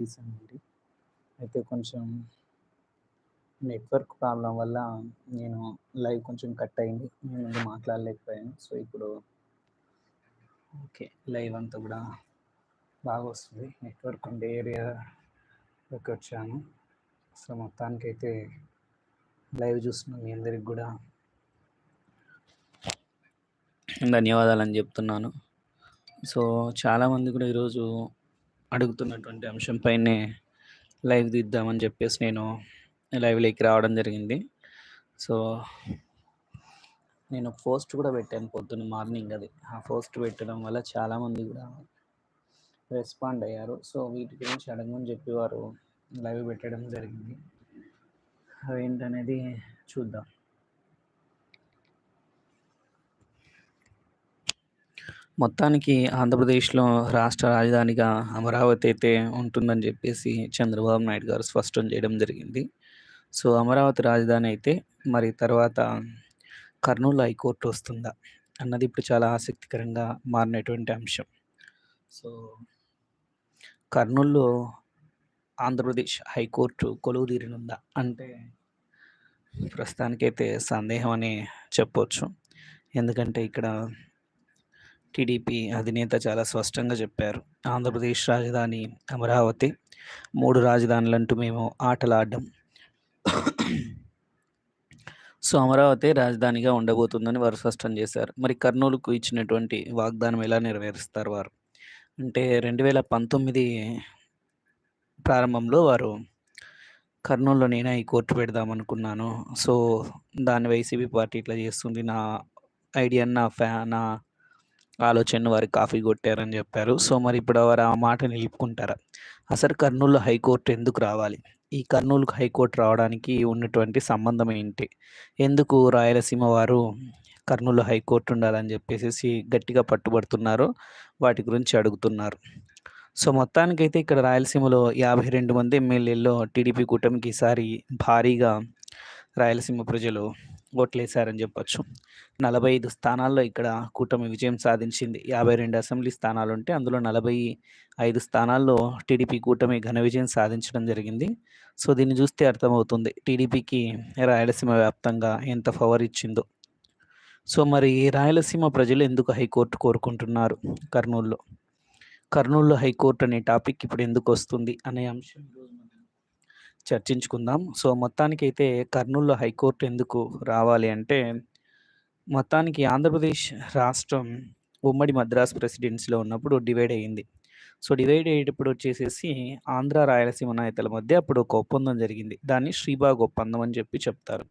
తీసానండి. అయితే కొంచెం network problem వల్ల నేను లైవ్ కొంచెం కట్ అయింది. నేను ముందు మాట్లాడలేకపోయాను. సో, ఇప్పుడు ఓకే. లైవ్ అంతా కూడా బాగా వస్తుంది నెట్వర్క్ ఉండే ఏరియాలోకి వచ్చాను. సో, మొత్తానికైతే లైవ్ చూస్తున్న మీ అందరికి గూడా ధన్యవాదాలని చెప్తున్నాను సో, చాలామంది కూడా ఈరోజు అడుగుతున్నటువంటి అంశం పైనే లైవ్ తీద్దామని చెప్పేసి నేను లైవ్‌లోకి రావడం జరిగింది. సో నేను పోస్ట్ కూడా పెట్టాను పొద్దున్న మార్నింగ్ అది. ఆ పోస్ట్ పెట్టడం వల్ల చాలామంది కూడా రెస్పాండ్ అయ్యారు. సో, వీటి గురించి అడగమని చెప్పి వారు లైవ్ పెట్టడం జరిగింది. అవేంటనేది చూద్దాం. మొత్తానికి ఆంధ్రప్రదేశ్‌లో రాష్ట్ర రాజధానిగా అమరావతి అయితే ఉంటుందని చెప్పేసి చంద్రబాబు నాయుడు గారు స్పష్టం చేయడం జరిగింది. సో, అమరావతి రాజధాని అయితే మరి తర్వాత కర్నూలు హైకోర్టు వస్తుందా? అన్నది ఇప్పుడు చాలా ఆసక్తికరంగా మారినటువంటి అంశం. సో, కర్నూల్‌లో ఆంధ్రప్రదేశ్ హైకోర్టు కొలువు తీరినుందా అంటే ప్రస్తుతానికైతే సందేహం అని చెప్పొచ్చు. ఎందుకంటే ఇక్కడ టీడీపీ అధినేత చాలా స్పష్టంగా చెప్పారు. ఆంధ్రప్రదేశ్ రాజధాని అమరావతి. మూడు రాజధానులంటూ మేము ఆటలాడ్డం. సో, అమరావతి రాజధానిగా ఉండబోతుందని వారు స్పష్టం చేశారు. మరి కర్నూలుకు ఇచ్చినటువంటి వాగ్దానం ఎలా నెరవేరుస్తారు వారు? అంటే 2019 ప్రారంభంలో వారు కర్నూలులో నేనే కోర్టు పెడదామనుకున్నాను. సో, దాన్ని వైసీపీ పార్టీ ఇట్లా చేస్తుంది. నా ఐడియా నా ఫ్యా నా ఆలోచన వారు కాఫీ కొట్టారని చెప్పారు. సో, మరి ఇప్పుడు వారు ఆ మాట నిలుపుకుంటారా? అసలు కర్నూలులో హైకోర్టు ఎందుకు రావాలి? ఈ కర్నూలుకు హైకోర్టు రావడానికి ఉన్నటువంటి సంబంధం ఏంటి? ఎందుకు రాయలసీమ వారు కర్నూలు హైకోర్టు ఉండాలని చెప్పేసి గట్టిగా పట్టుబడుతున్నారో వాటి గురించి అడుగుతున్నారు. సో, మొత్తానికైతే ఇక్కడ రాయలసీమలో 52 మంది ఎమ్మెల్యేల్లో టీడీపీ కూటమికి ఈసారి భారీగా రాయలసీమ ప్రజలు ఓట్లేశారని చెప్పొచ్చు. 45 స్థానాల్లో ఇక్కడ కూటమి విజయం సాధించింది. 52 అసెంబ్లీ స్థానాలుంటే అందులో 45 స్థానాల్లో టీడీపీ కూటమి ఘన విజయం సాధించడం జరిగింది. సో, దీన్ని చూస్తే అర్థమవుతుంది. టీడీపీకి రాయలసీమ వ్యాప్తంగా ఎంత పవర్ ఇచ్చిందో. సో, మరి రాయలసీమ ప్రజలు ఎందుకు హైకోర్టు కోరుకుంటున్నారు కర్నూలులో? కర్నూలులో హైకోర్టు అనే టాపిక్ ఇప్పుడు ఎందుకు వస్తుంది అనే అంశం చర్చించుకుందాం. సో, మొత్తానికైతే కర్నూలు హైకోర్టు ఎందుకు రావాలి అంటే మొత్తానికి ఆంధ్రప్రదేశ్ రాష్ట్రం ఉమ్మడి మద్రాస్ ప్రెసిడెన్సీలో ఉన్నప్పుడు డివైడ్ అయింది. సో, డివైడ్ అయ్యేటప్పుడు వచ్చేసేసి ఆంధ్ర, రాయలసీమ నాయకుల మధ్య అప్పుడు ఒక ఒప్పందం జరిగింది. దాన్ని శ్రీబాగ్ ఒప్పందం అని చెప్పి చెప్తారు.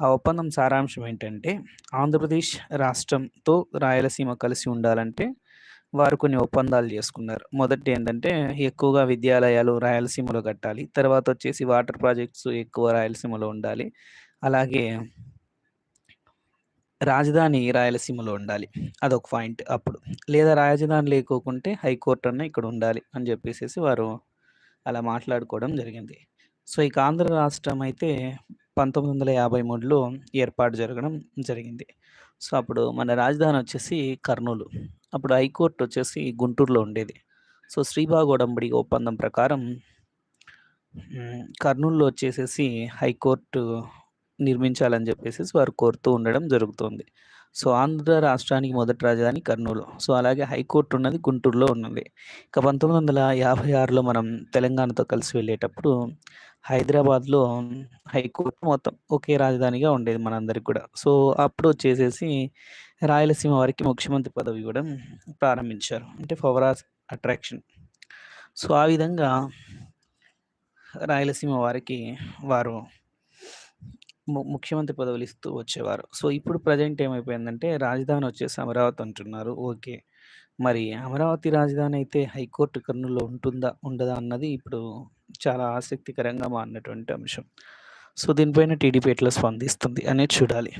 ఆ ఒప్పందం సారాంశం ఏంటంటే ఆంధ్రప్రదేశ్ రాష్ట్రంతో రాయలసీమ కలిసి ఉండాలంటే వారు కొన్ని ఒప్పందాలు చేసుకున్నారు. మొదటి ఏంటంటే ఎక్కువగా విద్యాలయాలు రాయలసీమలో కట్టాలి. తర్వాత వచ్చేసి వాటర్ ప్రాజెక్ట్స్ ఎక్కువ రాయలసీమలో ఉండాలి. అలాగే రాజధాని రాయలసీమలో ఉండాలి. అదొక పాయింట్ అప్పుడు. లేదా రాజధాని లేకోకుంటే హైకోర్టు అన్న ఇక్కడ ఉండాలి అని చెప్పేసి వారు అలా మాట్లాడుకోవడం జరిగింది. సో, ఇక ఆంధ్ర రాష్ట్రం అయితే 1953లో ఏర్పాటు జరగడం జరిగింది. సో, అప్పుడు మన రాజధాని వచ్చేసి కర్నూలు. అప్పుడు హైకోర్టు వచ్చేసి గుంటూరులో ఉండేది. సో, శ్రీబాగ్ ఒడంబడి ఒప్పందం ప్రకారం కర్నూలులో వచ్చేసేసి హైకోర్టు నిర్మించాలని చెప్పేసి వారు కోరుతూ ఉండడం జరుగుతుంది. సో, ఆంధ్ర రాష్ట్రానికి మొదటి రాజధాని కర్నూలు. సో, అలాగే హైకోర్టు ఉన్నది గుంటూరులో ఉన్నది. ఇక 1956లో మనం తెలంగాణతో కలిసి వెళ్ళేటప్పుడు హైదరాబాద్‌లో హైకోర్టు మొత్తం ఒకే రాజధానిగా ఉండేది మనందరికి కూడా. సో, అప్పుడు వచ్చేసేసి రాయలసీమ వారికి ముఖ్యమంత్రి పదవి ఇవ్వడం ప్రారంభించారు. అంటే ఫవరాస్ అట్రాక్షన్. సో, ఆ విధంగా రాయలసీమ వారికి వారు ము ముఖ్యమంత్రి పదవులు ఇస్తూ వచ్చేవారు. సో, ఇప్పుడు ప్రెజెంట్ ఏమైపోయిందంటే రాజధాని వచ్చేసి అమరావతి అంటున్నారు. ఓకే. మరి అమరావతి రాజధాని అయితే హైకోర్టు కర్నూలులో ఉంటుందా? ఉండదా? అన్నది ఇప్పుడు చాలా ఆసక్తికరంగా మారినటువంటి అంశం. సో, దీనిపైన టీడీపీ ఎట్లా స్పందిస్తుంది అనేది చూడాలి.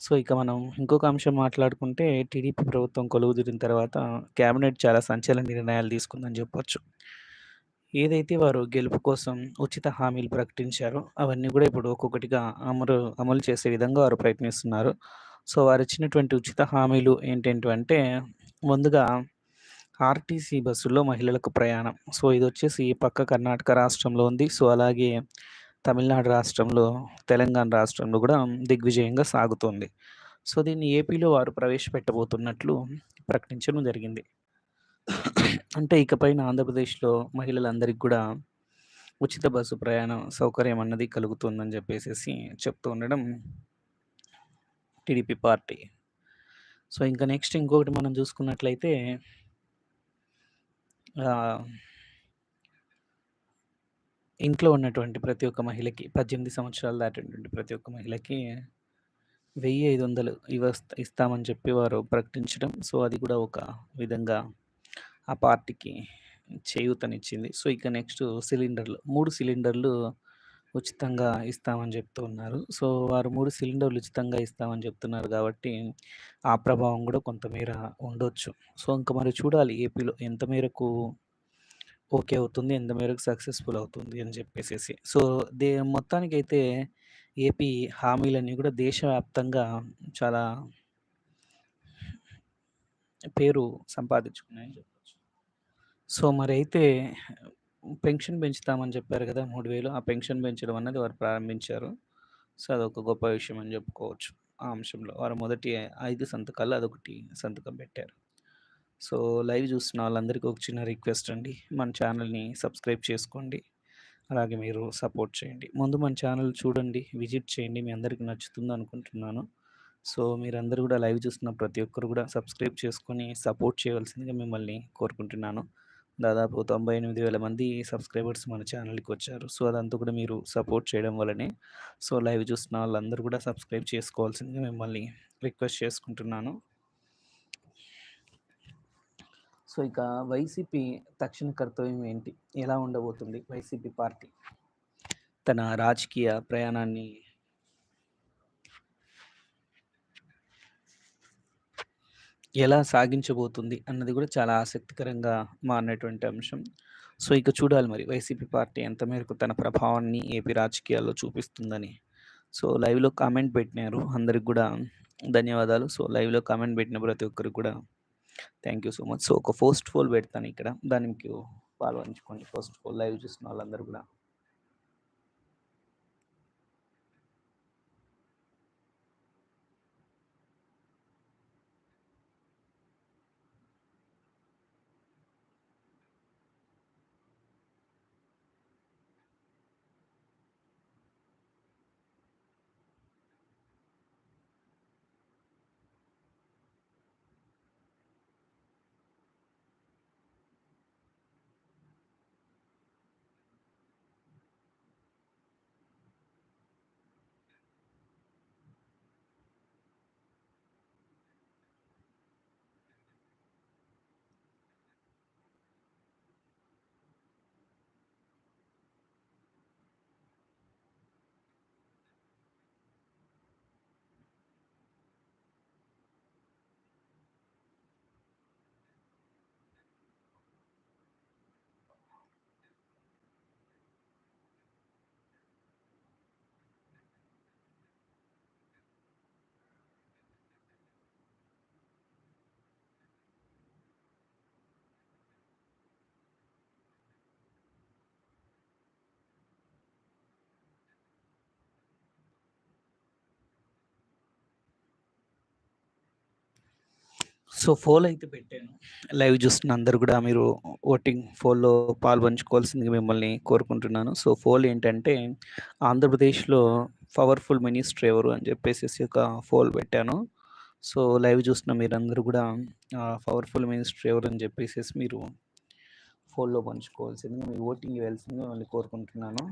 సో, ఇక మనం ఇంకొక అంశం మాట్లాడుకుంటే టీడీపీ ప్రభుత్వం కొలువుదీరిన తర్వాత కేబినెట్ చాలా సంచలన నిర్ణయాలు తీసుకుందని చెప్పొచ్చు. ఏదైతే వారు గెలుపు కోసం ఉచిత హామీలు ప్రకటించారో అవన్నీ కూడా ఇప్పుడు ఒక్కొక్కటిగా అమలు అమలు చేసే విధంగా వారు ప్రయత్నిస్తున్నారు. సో, వారు ఇచ్చినటువంటి ఉచిత హామీలు ఏంటంటే ముందుగా ఆర్టీసీ బస్సుల్లో మహిళలకు ప్రయాణం. సో, ఇది వచ్చేసి పక్క కర్ణాటక రాష్ట్రంలో ఉంది. సో, అలాగే తమిళనాడు రాష్ట్రంలో, తెలంగాణ రాష్ట్రంలో కూడా దిగ్విజయంగా సాగుతోంది. సో, దీన్ని ఏపీలో వారు ప్రవేశపెట్టబోతున్నట్లు ప్రకటించడం జరిగింది. అంటే ఇకపైన ఆంధ్రప్రదేశ్‌లో మహిళలందరికీ కూడా ఉచిత బస్సు ప్రయాణం సౌకర్యం అన్నది కలుగుతుందని చెప్పేసి చెప్తూ ఉండడం టీడీపీ పార్టీ. సో, ఇంకా నెక్స్ట్ ఇంకొకటి మనం చూసుకున్నట్లయితే ఇంట్లో ఉన్నటువంటి ప్రతి ఒక్క మహిళకి 18 సంవత్సరాలు దాటినటువంటి ప్రతి ఒక్క మహిళకి వెయ్యి ఐదు వందలు ఇవ ఇస్తామని చెప్పి వారు ప్రకటించడం. సో, అది కూడా ఒక విధంగా ఆ పార్టీకి చేయూతనిచ్చింది. సో, ఇక నెక్స్ట్ సిలిండర్లు. మూడు సిలిండర్లు ఉచితంగా ఇస్తామని చెప్తూ ఉన్నారు. సో, వారు మూడు సిలిండర్లు ఉచితంగా ఇస్తామని చెప్తున్నారు కాబట్టి ఆ ప్రభావం కూడా కొంతమేర ఉండొచ్చు. సో, ఇంక మరి చూడాలి ఏపీలో ఎంత మేరకు ఓకే అవుతుంది. ఎంత మేరకు సక్సెస్‌ఫుల్ అవుతుంది అని చెప్పేసి సో, దే మొత్తానికైతే ఏపీ హామీలన్నీ కూడా దేశవ్యాప్తంగా చాలా పేరు సంపాదించుకున్నాయని చెప్పచ్చు సో, మరి అయితే పెన్షన్ పెంచుతామని చెప్పారు కదా మూడు వేలు ఆ పెన్షన్ పెంచడం అన్నది వారు ప్రారంభించారు. సో, అదొక గొప్ప విషయం అని చెప్పుకోవచ్చు ఆ అంశంలో. వారు మొదటి ఐదు సంతకాలు అదొకటి సంతకం పెట్టారు. సో, లైవ్ చూస్తున్న వాళ్ళందరికీ ఒక చిన్న రిక్వెస్ట్ అండి. మన ఛానల్‌ని సబ్స్క్రైబ్ చేసుకోండి. అలాగే మీరు సపోర్ట్ చేయండి. ముందు మన ఛానల్ చూడండి, విజిట్ చేయండి. మీ అందరికీ నచ్చుతుంది అనుకుంటున్నాను సో, మీరందరూ కూడా లైవ్ చూస్తున్న ప్రతి ఒక్కరు కూడా సబ్స్క్రైబ్ చేసుకొని సపోర్ట్ చేయవలసిందిగా మిమ్మల్ని కోరుకుంటున్నాను. దాదాపు 98,000 మంది సబ్స్క్రైబర్స్ మన ఛానల్‌కి వచ్చారు. సో, అదంతా కూడా మీరు సపోర్ట్ చేయడం వల్లనే. సో, లైవ్ చూస్తున్న వాళ్ళందరూ కూడా సబ్స్క్రైబ్ చేసుకోవాల్సిందిగా మిమ్మల్ని రిక్వెస్ట్ చేసుకుంటున్నాను. సో, ఇక వైసీపీ తక్షణ కర్తవ్యం ఏంటి? ఎలా ఉండబోతుంది వైసీపీ పార్టీ? తన రాజకీయ ప్రయాణాన్ని ఎలా సాగించబోతుంది అన్నది కూడా చాలా ఆసక్తికరంగా మారినటువంటి అంశం. సో, ఇక చూడాలి మరి వైసీపీ పార్టీ ఎంత మేరకు తన ప్రభావాన్ని ఏపీ రాజకీయాల్లో చూపిస్తుందని. సో, లైవ్‌లో కామెంట్ పెట్టినారు. అందరికి కూడా ధన్యవాదాలు. సో, లైవ్‌లో కామెంట్ పెట్టిన ప్రతి ఒక్కరికి కూడా thank you so much. So, ఒక పోస్ట్ ఫోల్ పెడతాను ఇక్కడ. దానికి పాల్పంచుకోండి. పోస్ట్ ఫోల్ లైవ్ చూస్తున్న వాళ్ళందరూ కూడా సో, ఫోల్ అయితే పెట్టాను. లైవ్ చూస్తున్న అందరూ కూడా మీరు ఓటింగ్ ఫోల్లో పాల్పంచుకోవాల్సిందిగా మిమ్మల్ని కోరుకుంటున్నాను. సో, ఫోల్ ఏంటంటే ఆంధ్రప్రదేశ్‌లో పవర్‌ఫుల్ మినిస్టర్ ఎవరు అని చెప్పేసేసి ఒక ఫోల్ పెట్టాను. సో, లైవ్ చూస్తున్న మీరందరూ కూడా పవర్‌ఫుల్ మినిస్టర్ ఎవరు అని చెప్పేసేసి మీరు ఫోల్లో పంచుకోవాల్సిందిగా మీ ఓటింగ్ ఇవ్వాల్సిందిగా మిమ్మల్ని కోరుకుంటున్నాను.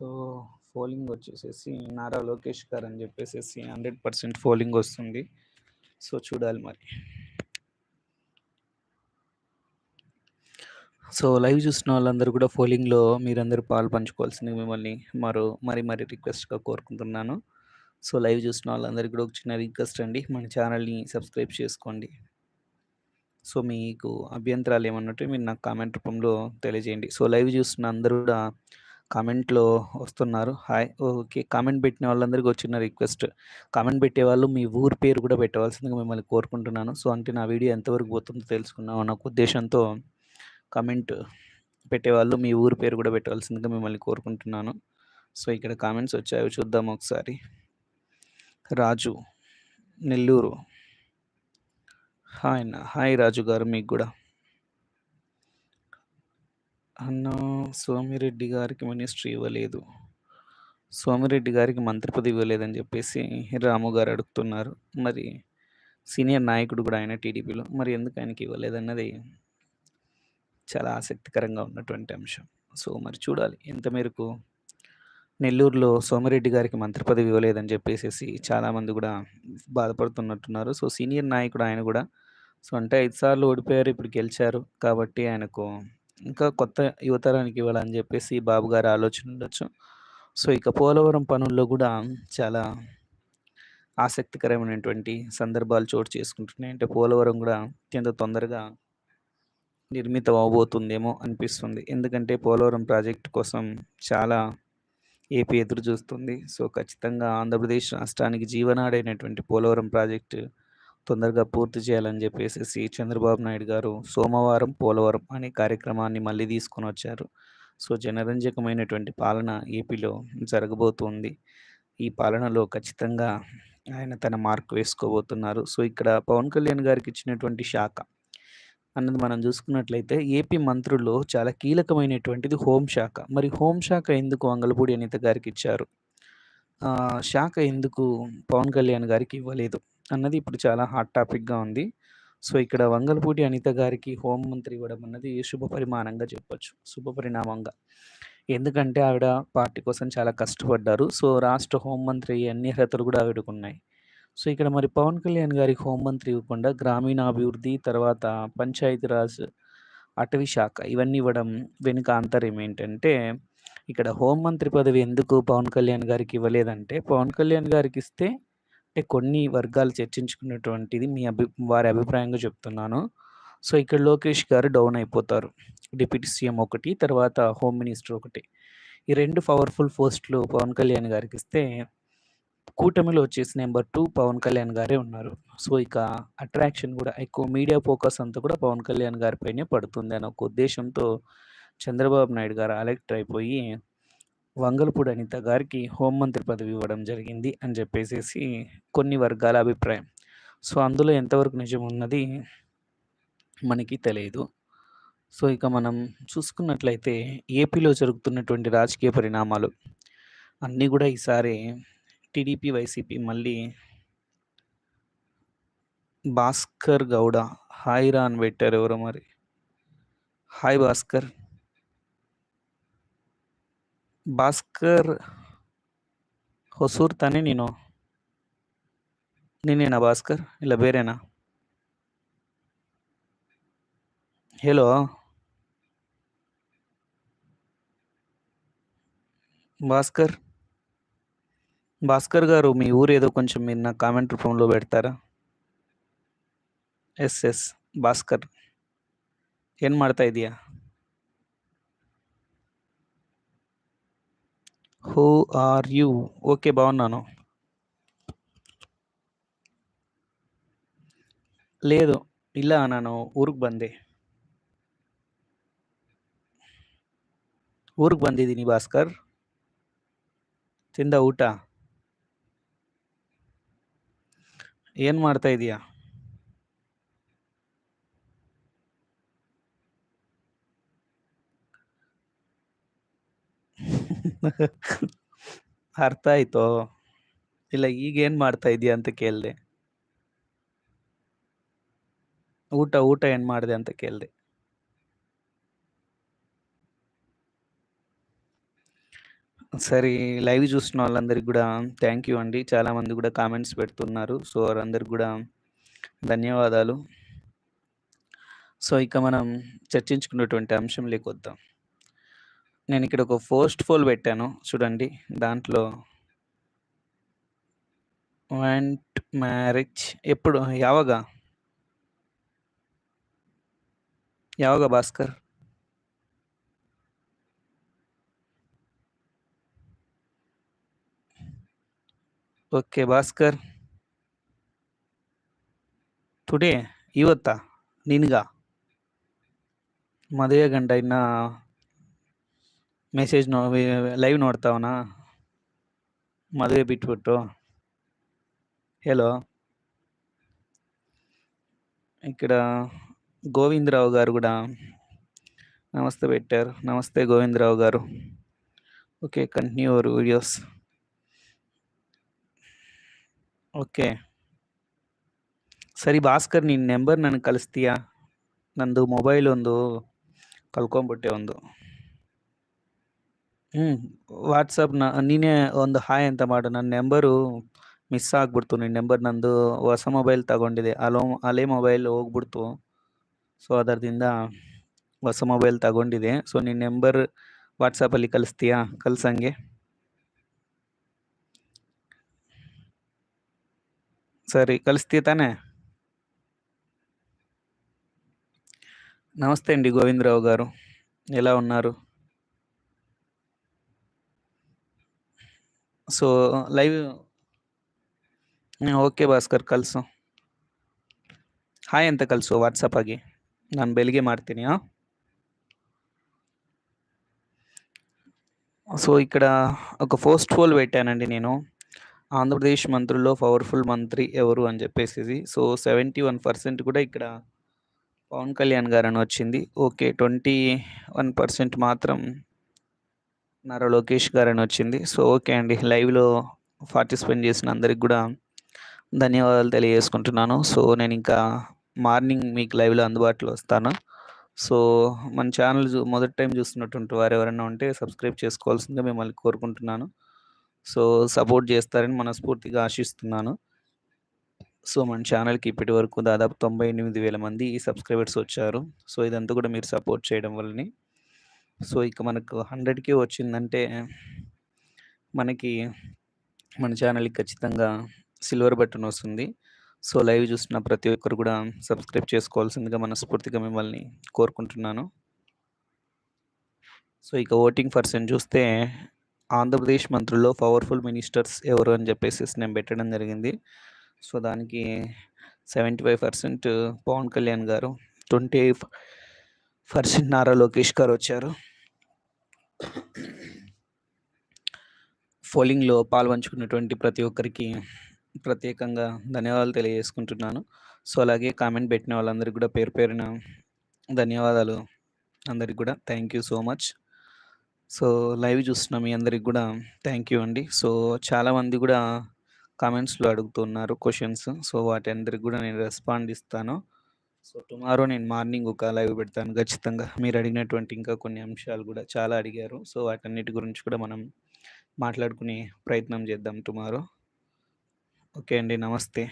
సో, ఫోలింగ్ వచ్చేసేసి నారా లోకేష్ గారు అని చెప్పేసేసి హండ్రెడ్ పర్సెంట్ ఫోలింగ్ వస్తుంది. సో, చూడాలి మరి. సో, లైవ్ చూసిన వాళ్ళందరూ కూడా ఫోలింగ్లో మీరందరూ పాలు పంచుకోవాల్సింది మిమ్మల్ని మరో మరి మరి రిక్వెస్ట్‌గా కోరుకుంటున్నాను. సో, లైవ్ చూసిన వాళ్ళందరికీ కూడా ఒక చిన్న రిక్వెస్ట్ అండి. మన ఛానల్‌ని సబ్స్క్రైబ్ చేసుకోండి. సో, మీకు అభ్యంతరాలు ఏమన్నట్టు ఉంటే మీరు నాకు కామెంట్ రూపంలో తెలియజేయండి. సో, లైవ్ చూస్తున్న అందరూ కూడా కామెంట్‌లో వస్తున్నారు. హాయ్. ఓకే. కామెంట్ పెట్టిన వాళ్ళందరికీ ఒక చిన్న రిక్వెస్ట్. కామెంట్ పెట్టేవాళ్ళు మీ ఊరి పేరు కూడా పెట్టవలసిందిగా మిమ్మల్ని కోరుకుంటున్నాను. సో, అంటే నా వీడియో ఎంతవరకు పోతుందో తెలుసుకుందాం అన్న ఉద్దేశంతో కామెంట్ పెట్టేవాళ్ళు మీ ఊరి పేరు కూడా పెట్టవలసిందిగా మిమ్మల్ని కోరుకుంటున్నాను. సో, ఇక్కడ కామెంట్స్ వచ్చాయి. చూద్దాం ఒకసారి. రాజు నెల్లూరు. హాయ్ అన్న. హాయ్ రాజు గారు మీకు కూడా అన్న సోమిరెడ్డి గారికి మినిస్ట్రీ ఇవ్వలేదు. సోమిరెడ్డి గారికి మంత్రి పదవి ఇవ్వలేదని చెప్పేసి రాము గారు అడుగుతున్నారు. మరి సీనియర్ నాయకుడు కూడా ఆయన టీడీపీలో. మరి ఎందుకు ఆయనకి ఇవ్వలేదన్నది చాలా ఆసక్తికరంగా ఉన్నటువంటి అంశం. సో, మరి చూడాలి ఎంత మేరకు నెల్లూరులో సోమిరెడ్డి గారికి మంత్రి పదవి ఇవ్వలేదని చెప్పేసి చాలామంది కూడా బాధపడుతున్నట్టున్నారు. సో, సీనియర్ నాయకుడు ఆయన కూడా. సో, అంటే ఐదు సార్లు ఓడిపోయారు. ఇప్పుడు గెలిచారు. కాబట్టి ఆయనకు ఇంకా కొత్త యువతరానికి ఇవ్వాలని చెప్పేసి బాబు గారి ఆలోచన ఉండొచ్చు. సో, ఇక పోలవరం పనుల్లో కూడా చాలా ఆసక్తికరమైనటువంటి సందర్భాలు చోటు చేసుకుంటున్నాయి. అంటే పోలవరం కూడా అత్యంత తొందరగా నిర్మితం అవబోతుందేమో అనిపిస్తుంది. ఎందుకంటే పోలవరం ప్రాజెక్ట్ కోసం చాలా ఏపీ ఎదురు చూస్తుంది. సో, ఖచ్చితంగా ఆంధ్రప్రదేశ్ రాష్ట్రానికి జీవనాడైనటువంటి పోలవరం ప్రాజెక్టు తొందరగా పూర్తి చేయాలని చెప్పేసి చంద్రబాబు నాయుడు గారు సోమవారం పోలవరం అనే కార్యక్రమాన్ని మళ్ళీ తీసుకొనొచ్చారు. సో, జనరంజకమైనటువంటి పాలన ఏపీలో జరగబోతుంది. ఈ పాలనలో ఖచ్చితంగా ఆయన తన మార్క్ వేసుకోబోతున్నారు. సో, ఇక్కడ పవన్ కళ్యాణ్ గారికి ఇచ్చినటువంటి శాఖ అన్నది మనం చూసుకున్నట్లయితే ఏపీ మంత్రుల్లో చాలా కీలకమైనటువంటిది హోంశాఖ. మరి హోంశాఖ ఎందుకు అంగలపూడి అనిత గారికి ఇచ్చారు? శాఖ ఎందుకు పవన్ కళ్యాణ్ గారికి ఇవ్వలేదు? అన్నది ఇప్పుడు చాలా హాట్ టాపిక్‌గా ఉంది. సో, ఇక్కడ వంగలపూటి అనిత గారికి హోంమంత్రి ఇవ్వడం అన్నది శుభ పరిమాణంగా చెప్పొచ్చు. శుభ పరిణామంగా. ఎందుకంటే ఆవిడ పార్టీ కోసం చాలా కష్టపడ్డారు. సో, రాష్ట్ర హోంమంత్రి అన్ని అర్హతలు కూడా ఆవిడకున్నాయి. సో, ఇక్కడ మరి పవన్ కళ్యాణ్ గారికి హోంమంత్రి ఇవ్వకుండా గ్రామీణాభివృద్ధి, తర్వాత పంచాయతీరాజ్, అటవీ శాఖ ఇవన్నీ ఇవ్వడం వెనుక ఆంతర్యం ఏంటంటే, ఇక్కడ హోంమంత్రి పదవి ఎందుకు పవన్ కళ్యాణ్ గారికి ఇవ్వలేదంటే, పవన్ కళ్యాణ్ గారికి ఇస్తే అంటే కొన్ని వర్గాలు చర్చించుకున్నటువంటిది మీ అభి వారి అభిప్రాయంగా చెప్తున్నాను. సో, ఇక్కడ లోకేష్ గారు డౌన్ అయిపోతారు. డిప్యూటీ సీఎం ఒకటి, తర్వాత హోమ్ మినిస్టర్ ఒకటి. ఈ రెండు పవర్‌ఫుల్ పోస్ట్‌లు పవన్ కళ్యాణ్ గారికి ఇస్తే కూటమిలో వచ్చేసి నెంబర్ టూ పవన్ కళ్యాణ్ గారే ఉన్నారు. సో, ఇక అట్రాక్షన్ కూడా ఎక్కువ మీడియా ఫోకస్ అంతా కూడా పవన్ కళ్యాణ్ గారిపైనే పడుతుంది అనే ఒక ఉద్దేశంతో చంద్రబాబు నాయుడు గారు అలెక్ట్ అయిపోయి వంగలపూడి అనిత గారికి హోంమంత్రి పదవి ఇవ్వడం జరిగింది అని చెప్పేసేసి కొన్ని వర్గాల అభిప్రాయం. సో, అందులో ఎంతవరకు నిజం ఉన్నది మనకి తెలియదు సో, ఇక మనం చూసుకున్నట్లయితే ఏపీలో జరుగుతున్నటువంటి రాజకీయ పరిణామాలు అన్నీ కూడా ఈసారి టీడీపీ, వైసీపీ మళ్ళీ భాస్కర్ గౌడ హాయ్ రాన్ పెట్టారు ఎవరో మరి. హాయ్ భాస్కర్. భాస్కర్ ಹೊಸೂರ್ ತಾನೇ ನೀನು? ನೀನೇನಾ ಭಾಸ್ಕರ್? ಇಲ್ಲ ಬೇರೆನಾ? ಹೇಳು. భాస్కర్. భాస్కర్ గారు మీ ఊరేదో కొంచెం మీరు నాకు కామెంట్ రూపంలో పెడతారా? Yes, yes. ಭಾಸ್ಕರ್. ಏನ್ ಮಾಡ್ತಾ ಇದೀಯಾ? who are you okay Bhavan ನಾನು. లేదు ಇಲ್ಲ, ನಾನು ಊರಿಗೆ ಬಂದೆ. ಊರಿಗೆ ಬಂದಿದ್ದೀನಿ, ಭಾಸ್ಕರ್. ತಿಂದ ಊಟ. ಏನು ಮಾಡ್ತಾ ಇದೀಯಾ? ಅರ್ಥ ಆಯ್ತು. ಇಲ್ಲ ಈಗೇನ್ ಮಾಡ್ತಾ ಇದೀಯಾ ಅಂತ ಕೇಳ್ದೆ. ಊಟ, ಊಟ ಏನ್ ಮಾಡ್ದೆ ಅಂತ ಕೇಳ್ದೆ. సరే లైవ్ చూస్తున్న వాళ్ళందరికి గూడా థ్యాంక్ యూ అండి. చాలామంది గూడా కామెంట్స్ పెడుతున్నారు. సో, వారందరికి గూడా ధన్యవాదాలు. సో, ఇక మనం చర్చించుకున్నటువంటి నేను ఇక్కడ ఒక ఫోస్ట్ ఫోల్ పెట్టాను. చూడండి దాంట్లో వెంట్ మ్యారేజ్ ఎప్పుడు? యావగా? యావగా భాస్కర్? ఓకే భాస్కర్. టుడే ಇವತ್ತಾ నిన్గా ಮದುವೆ గంట అయినా ಮೆಸೇಜ್ ನೋ ಲೈವ್ ನೋಡ್ತಾವನ ಮದುವೆ ಬಿಟ್ಬಿಟ್ಟು హలో ఇక్కడ గోవిందరావు గారు కూడా నమస్తే పెట్టారు నమస్తే గోవిందరావు గారు okay continue your videos okay ಸರಿ ಭಾಸ್ಕರ್ ನಿನ್ನ ನಂಬರ್ ನನಗೆ ಕಳಿಸ್ತೀಯಾ ನಂದು ಮೊಬೈಲ್ ಒಂದು ಕಳ್ಕೊಂಬಿಟ್ಟೆ ಒಂದು ಹ್ಞೂ ವಾಟ್ಸಪ್ನ ನೀನೇ ಒಂದು ಹಾಯ್ ಅಂತ ಮಾಡು ನನ್ನ ನಂಬರು ಮಿಸ್ ಆಗ್ಬಿಡ್ತು ನಿನ್ನ ನಂಬರ್ ನಂದು ಹೊಸ ಮೊಬೈಲ್ ತಗೊಂಡಿದೆ ಹಲೋ ಹಳೆ ಮೊಬೈಲ್ ಹೋಗ್ಬಿಡ್ತು ಸೊ ಅದರಿಂದ ಹೊಸ ಮೊಬೈಲ್ ತಗೊಂಡಿದೆ ಸೊ ನಿನ್ನ ನಂಬರ್ ವಾಟ್ಸಪ್ಪಲ್ಲಿ ಕಳಿಸ್ತೀಯಾ ಕಳ್ಸಂಗೆ సరే కలిస్తే తానే నమస్తే అండి గోవిందరావు గారు ఎలా ఉన్నారు ಸೊ ಲೈವ್ ಓಕೆ ಭಾಸ್ಕರ್ ಕಳಿಸು ಹಾಯ್ ಅಂತ ಕಳಿಸು ವಾಟ್ಸಪ್ ಆಗಿ ನಾನು ಬೆಳಿಗ್ಗೆ ಮಾಡ್ತೀನಿ సో ఇక్కడ ఒక పోస్ట్ పోల్ పెట్టానండి నేను ఆంధ్రప్రదేశ్ మంత్రుల్లో పవర్ఫుల్ మంత్రి ఎవరు అని చెప్పేసి సో సెవెంటీ వన్ పర్సెంట్ కూడా ఇక్కడ పవన్ కళ్యాణ్ గారు అని వచ్చింది ఓకే ట్వంటీ వన్ పర్సెంట్ మాత్రం నారా లోకేష్ గారు అని వచ్చింది. సో ఓకే అండి. లైవ్లో పార్టిసిపేట్ చేసిన అందరికి కూడా ధన్యవాదాలు తెలియజేసుకుంటున్నాను. సో నేను ఇంకా మార్నింగ్ మీకు లైవ్లో అందుబాటులో వస్తాను. సో మన ఛానల్ మొదటి టైం చూస్తున్నటువంటి వారు ఎవరైనా ఉంటే సబ్స్క్రైబ్ చేసుకోవాల్సిందిగా మిమ్మల్ని కోరుకుంటున్నాను. సో సపోర్ట్ చేస్తారని మనస్ఫూర్తిగా ఆశిస్తున్నాను. సో మన ఛానల్కి ఇప్పటి వరకు దాదాపు తొంభై ఎనిమిది వేల మంది సబ్స్క్రైబర్స్ వచ్చారు. సో ఇదంతా కూడా మీరు సపోర్ట్ చేయడం వల్లనే సో ఇక మనకు హండ్రెడ్కి వచ్చిందంటే మనకి మన ఛానల్కి ఖచ్చితంగా సిల్వర్ బటన్ వస్తుంది. సో లైవ్ చూస్తున్న ప్రతి ఒక్కరు కూడా సబ్స్క్రైబ్ చేసుకోవాల్సిందిగా మనస్ఫూర్తిగా మిమ్మల్ని కోరుకుంటున్నాను. సో ఇక ఓటింగ్ పర్సెంట్ చూస్తే ఆంధ్రప్రదేశ్ మంత్రుల్లో పవర్ఫుల్ మినిస్టర్స్ ఎవరు అని చెప్పేసి నేను పెట్టడం జరిగింది. సో దానికి seventy five percent Pawan Kalyan గారు ట్వంటీ పర్సెంట్ నారా లోకేష్ గారు వచ్చారు. పోలింగ్లో పాల్పంచుకున్నటువంటి ప్రతి ఒక్కరికి ప్రత్యేకంగా ధన్యవాదాలు తెలియజేసుకుంటున్నాను. సో అలాగే కామెంట్ పెట్టిన వాళ్ళందరికీ కూడా పేరు పేరున ధన్యవాదాలు. అందరికి కూడా thank you so much so live చూస్తున్న మీ అందరికి కూడా థ్యాంక్ యూ అండి. సో చాలామంది కూడా కామెంట్స్లో అడుగుతున్నారు క్వశ్చన్స్ సో వాటి అందరికి కూడా నేను రెస్పాండ్ ఇస్తాను. సో టుమారో నేను మార్నింగ్ ఒక లైవ్ పెడతాను. ఖచ్చితంగా మీరు అడిగినటువంటి ఇంకా కొన్ని అంశాలు కూడా చాలా అడిగారు. సో వాటన్నిటి గురించి కూడా మనం మాట్లాడుకునే ప్రయత్నం చేద్దాం టుమారో. ఓకే అండి. నమస్తే.